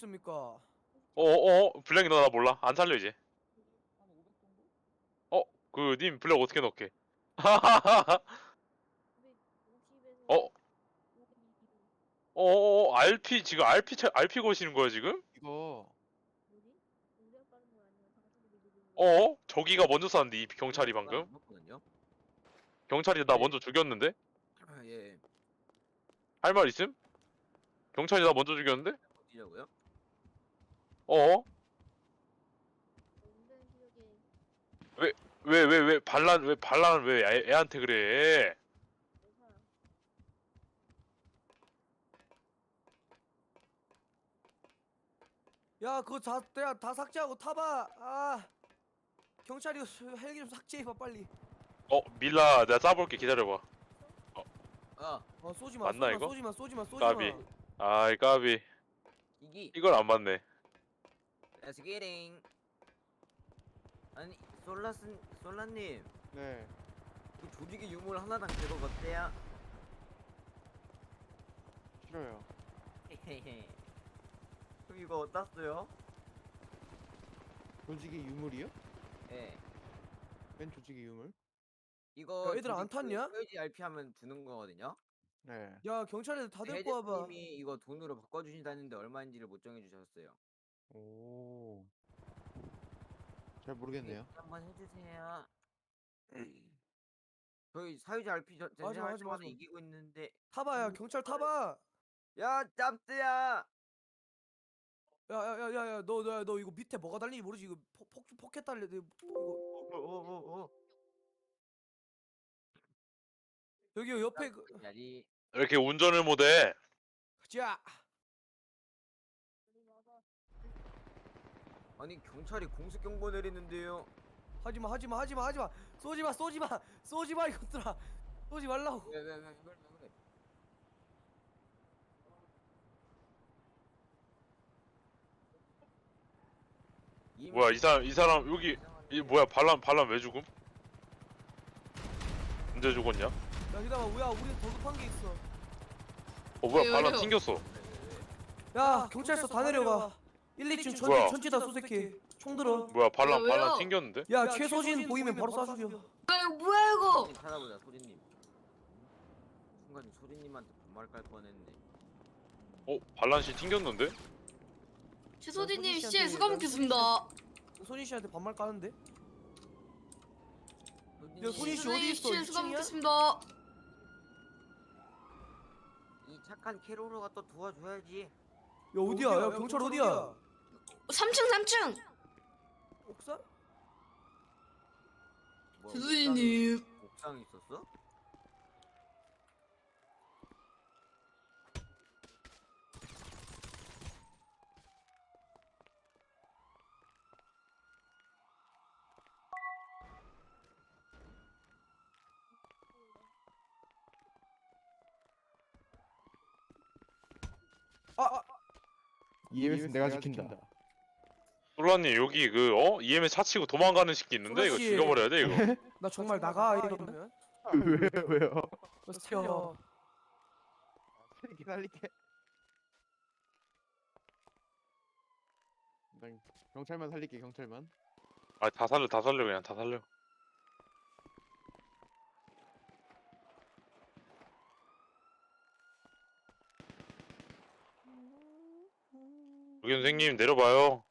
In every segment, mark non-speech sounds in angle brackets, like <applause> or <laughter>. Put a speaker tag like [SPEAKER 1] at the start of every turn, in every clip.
[SPEAKER 1] 있습니까?
[SPEAKER 2] 어어 블랙이 너나 몰라 안 살려 이제 어그님 블랙 어떻게 넣게 <laughs> 어? 어어 RP 지금 RP 차- RP 거시는 거야 지금
[SPEAKER 3] 이거
[SPEAKER 2] 어 저기가 먼저 쐈는데 이 경찰이 방금. 경찰이 나
[SPEAKER 4] 네.
[SPEAKER 2] 먼저 죽였는데
[SPEAKER 4] 아, 예.
[SPEAKER 2] 할 말 있음 경찰이 나 먼저 죽였는데
[SPEAKER 4] 어디냐고요?
[SPEAKER 2] 어? 왜왜 왜 반란 왜 반란을 왜 애, 애한테 그래?
[SPEAKER 1] 야 그거 다, 야, 다 삭제하고 타봐. 아 경찰이 헬기 좀 삭제해봐 빨리.
[SPEAKER 2] 어 밀라 내가 쏴볼게. 기다려봐.
[SPEAKER 4] 아,
[SPEAKER 1] 어 쏘지마
[SPEAKER 2] 맞나,
[SPEAKER 1] 쏘지마
[SPEAKER 2] 이거?
[SPEAKER 1] 쏘지마 쏘지마 쏘지마
[SPEAKER 2] 까비. 아이 까비.
[SPEAKER 4] 이기.
[SPEAKER 2] 이걸 안 맞네
[SPEAKER 4] Let's getting. 아니, 솔라스 솔라님,
[SPEAKER 3] 네
[SPEAKER 4] 그 조직의 유물 하나당 100억 어때요?
[SPEAKER 3] 싫어요.
[SPEAKER 4] 그럼 이거 어디다어요
[SPEAKER 3] 조직의 유물이요?
[SPEAKER 4] 예.
[SPEAKER 3] 맨 조직의 유물?
[SPEAKER 4] 이거
[SPEAKER 1] 야, 얘들아, 안 탔냐?
[SPEAKER 4] 지 RP 하면 주는 거거든요.
[SPEAKER 3] 네.
[SPEAKER 1] 야 경찰애들 다 데리고 와봐
[SPEAKER 4] 님이 이거 돈으로 바꿔주신다는데 얼마인지를 못 정해주셨어요.
[SPEAKER 3] 오. 잘 모르겠네요.
[SPEAKER 4] 한번 해주세요. <clears throat> 저희 사유자 RP 전
[SPEAKER 1] 하지마,
[SPEAKER 4] 전쟁
[SPEAKER 1] 하지마,
[SPEAKER 4] 할때마다
[SPEAKER 1] 하지마.
[SPEAKER 4] 이기고 있는데
[SPEAKER 1] 타봐 야
[SPEAKER 4] 음,
[SPEAKER 1] 경찰 타봐!
[SPEAKER 4] 야 짭스야!
[SPEAKER 1] 야 야 야 야 야 너너너 이거 밑에 뭐가 달리는지 모르지? 이거 포, 폭 포켓 달려 너 이거.
[SPEAKER 4] 오오오오
[SPEAKER 1] 여기 옆에 그
[SPEAKER 4] 야리.
[SPEAKER 2] 왜 이렇게 운전을 못해?
[SPEAKER 1] 자
[SPEAKER 4] 아니 경찰이 공습 경보 내리는데요.
[SPEAKER 1] 하지마 하지마 하지마 하지마. 쏘지마 쏘지마. 쏘지마 이것들아. 쏘지 말라고.
[SPEAKER 4] 왜왜왜 그래 왜 그래. 이미
[SPEAKER 2] 뭐야 이 사람 이 사람 여기 이. 뭐야 반란 반란 왜 죽음? 언제 죽었냐? 어
[SPEAKER 1] 야 기다려 뭐야 우리 더 급한 게 있어.
[SPEAKER 2] 뭐야
[SPEAKER 5] 왜요,
[SPEAKER 2] 반란
[SPEAKER 5] 왜요?
[SPEAKER 2] 튕겼어.
[SPEAKER 1] 야 경찰서 다 내려가 1, 2층
[SPEAKER 2] 뭐야?
[SPEAKER 1] 전지 전지 다 쏘새끼. 총 들어.
[SPEAKER 2] 뭐야
[SPEAKER 5] 왜요?
[SPEAKER 2] 반란 튕겼는데?
[SPEAKER 1] 야 최소진 보이면 바로 쏴 죽여
[SPEAKER 5] 아 이거 뭐야 이거?
[SPEAKER 4] 찾아보자 소진님. 순간 소진님한테 반말 깔 뻔했네.
[SPEAKER 2] 어 반란 씨 튕겼는데?
[SPEAKER 5] 최소진님
[SPEAKER 1] 씨한테
[SPEAKER 5] 수감
[SPEAKER 1] 난
[SPEAKER 5] 먹겠습니다.
[SPEAKER 1] 소진 씨한테 반말 까는데? 야, 소진 씨 어디 있어?
[SPEAKER 5] 씨 수감
[SPEAKER 1] 2층이야?
[SPEAKER 5] 먹겠습니다.
[SPEAKER 4] 이 착한 캐로로가 또 도와줘야지.
[SPEAKER 1] 야 어디야? 야 경찰 어디야
[SPEAKER 5] 3층 3층
[SPEAKER 1] 옥상?
[SPEAKER 4] 뭐야,
[SPEAKER 5] 최소진님
[SPEAKER 4] 옥상- 옥상에 있었어?
[SPEAKER 1] 아, 아
[SPEAKER 3] EMS 내가 지킨다.
[SPEAKER 2] 솔라님 여기 그 어? EMS 차치고 도망가는 새끼 있는데 이거
[SPEAKER 1] 씨.
[SPEAKER 2] 죽여버려야 돼 이거 <laughs>
[SPEAKER 1] 나 정말 나가 이러면
[SPEAKER 3] 왜요 왜요?
[SPEAKER 1] 너 살려
[SPEAKER 3] 살리게 살리게. 난 경찰만 살릴게 경찰만.
[SPEAKER 2] 아 다 살려 다 살려 그냥 다 살려 여기 선생님 내려봐요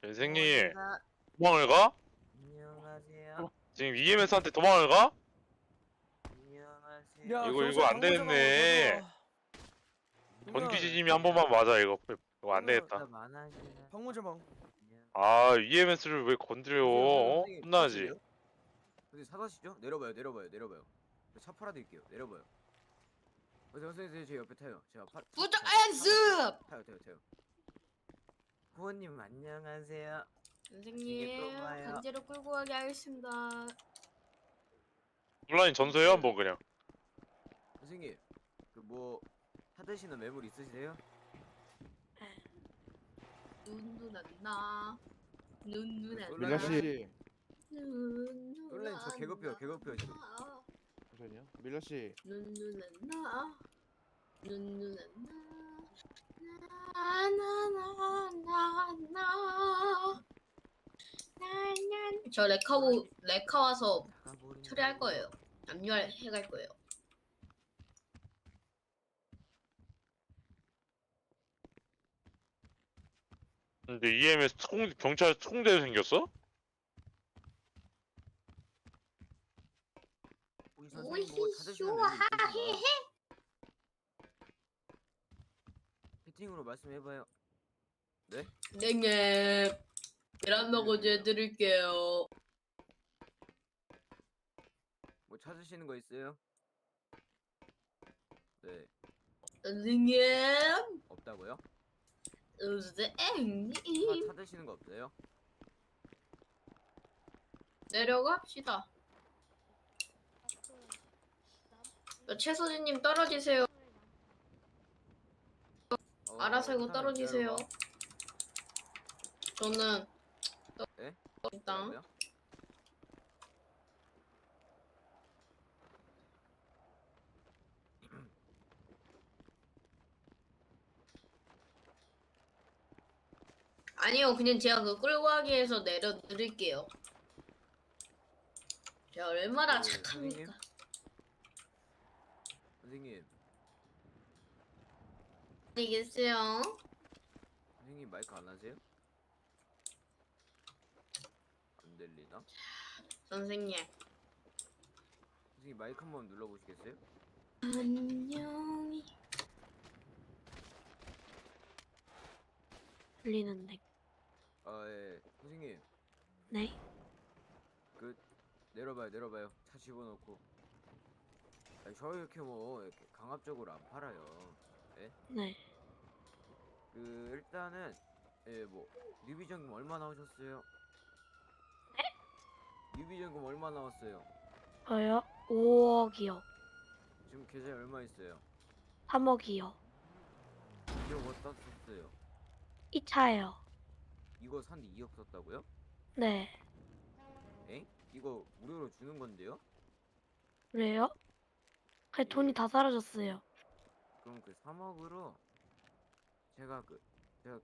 [SPEAKER 2] 선생님
[SPEAKER 4] 고원이다.
[SPEAKER 2] 도망을 가?
[SPEAKER 4] 안녕하세요
[SPEAKER 2] 지금 EMS한테 도망을 가?
[SPEAKER 4] 안녕하세요
[SPEAKER 1] 야,
[SPEAKER 2] 이거- 이거 안 되겠네.
[SPEAKER 1] 전화하고 가져와.
[SPEAKER 2] 전기 지짐이 한 번만 맞아 이거 이거 안
[SPEAKER 4] 어,
[SPEAKER 2] 되겠다
[SPEAKER 4] 나 만화시나.
[SPEAKER 1] 방문 전방
[SPEAKER 4] 안녕.
[SPEAKER 2] 아 EMS를 왜 건드려 어? 혼나지?
[SPEAKER 4] 선생님 사과하시죠? 내려봐요 내려봐요 내려봐요 저차 팔아드릴게요 내려봐요 어, 선생님 선생님 제 옆에 타요 제가 파, 차- 차-
[SPEAKER 5] 안습
[SPEAKER 4] 타요 타요 타요 구원님 안녕하세요
[SPEAKER 5] 선생님
[SPEAKER 4] 뭐예요?
[SPEAKER 5] 강제로 끌고 가게 하겠습니다
[SPEAKER 2] 솔라님 전소해요 한번 그냥
[SPEAKER 4] 선생님 그뭐 사드시는 매물 있으세요?
[SPEAKER 5] 난다 눈도 난다
[SPEAKER 4] 놀라요?
[SPEAKER 3] 밀라 씨
[SPEAKER 4] 놀라요, 저 개급해요, 개급해요, 지금.
[SPEAKER 3] 잠시만요. 밀라 씨
[SPEAKER 5] 눈도 난다 눈도 만나 저 레카고 레카 와서 처리할 거예요. 압류할 해갈 거예요.
[SPEAKER 2] 근데 EMS 특공 경찰 특공대도 생겼어?
[SPEAKER 4] 우리
[SPEAKER 5] 오이쇼
[SPEAKER 4] 하헤헤. 미팅으로 말씀해봐요.
[SPEAKER 5] 네네. 계란 먹어줘 드릴게요.
[SPEAKER 4] 뭐 찾으시는 거 있어요? 네,
[SPEAKER 5] 선생님.
[SPEAKER 4] 없다고요?
[SPEAKER 5] 선생님.
[SPEAKER 4] 차 찾으시는 거 없어요?
[SPEAKER 5] 내려갑시다. 저 최소진님 떨어지세요.
[SPEAKER 4] 어,
[SPEAKER 5] 알아서 이거 떨어지세요.
[SPEAKER 4] 기다려봐.
[SPEAKER 5] 저는
[SPEAKER 4] 에?
[SPEAKER 5] 일단? 아니요 그냥 제가 그 끌고 가기 위해서 내려 드릴게요. 제가 얼마나
[SPEAKER 4] 그,
[SPEAKER 5] 착합니까?
[SPEAKER 4] 선생님,
[SPEAKER 5] 안녕히 계세요.
[SPEAKER 4] 선생님 마이크 안 하세요? 안 들리나?
[SPEAKER 5] 선생님.
[SPEAKER 4] 선생님 마이크 한 번 눌러보시겠어요?
[SPEAKER 5] 안녕히.
[SPEAKER 6] 들리는데.
[SPEAKER 4] 아, 예, 선생님
[SPEAKER 6] 네.
[SPEAKER 4] 내려봐요, 내려봐요. 차 집어넣고. 아니, 저 이렇게 뭐 이렇게 강압적으로 안 팔아요.
[SPEAKER 6] 네.
[SPEAKER 4] 그 일단은 예, 뭐 뉴비 전금 얼마 나오셨어요? 뉴비 전금 얼마 나왔어요?
[SPEAKER 6] 저요? 5억이요.
[SPEAKER 4] 지금 계좌에 얼마 있어요?
[SPEAKER 6] 3억이요.
[SPEAKER 4] 이거 어디다 썼어요?
[SPEAKER 6] 이 차예요.
[SPEAKER 4] 이거 산데 2억 썼다고요?
[SPEAKER 6] 네.
[SPEAKER 4] 엥? 이거 무료로 주는 건데요?
[SPEAKER 6] 그래요? 그 돈이 다 사라졌어요.
[SPEAKER 4] 그럼 그 3억으로 제가 그 제가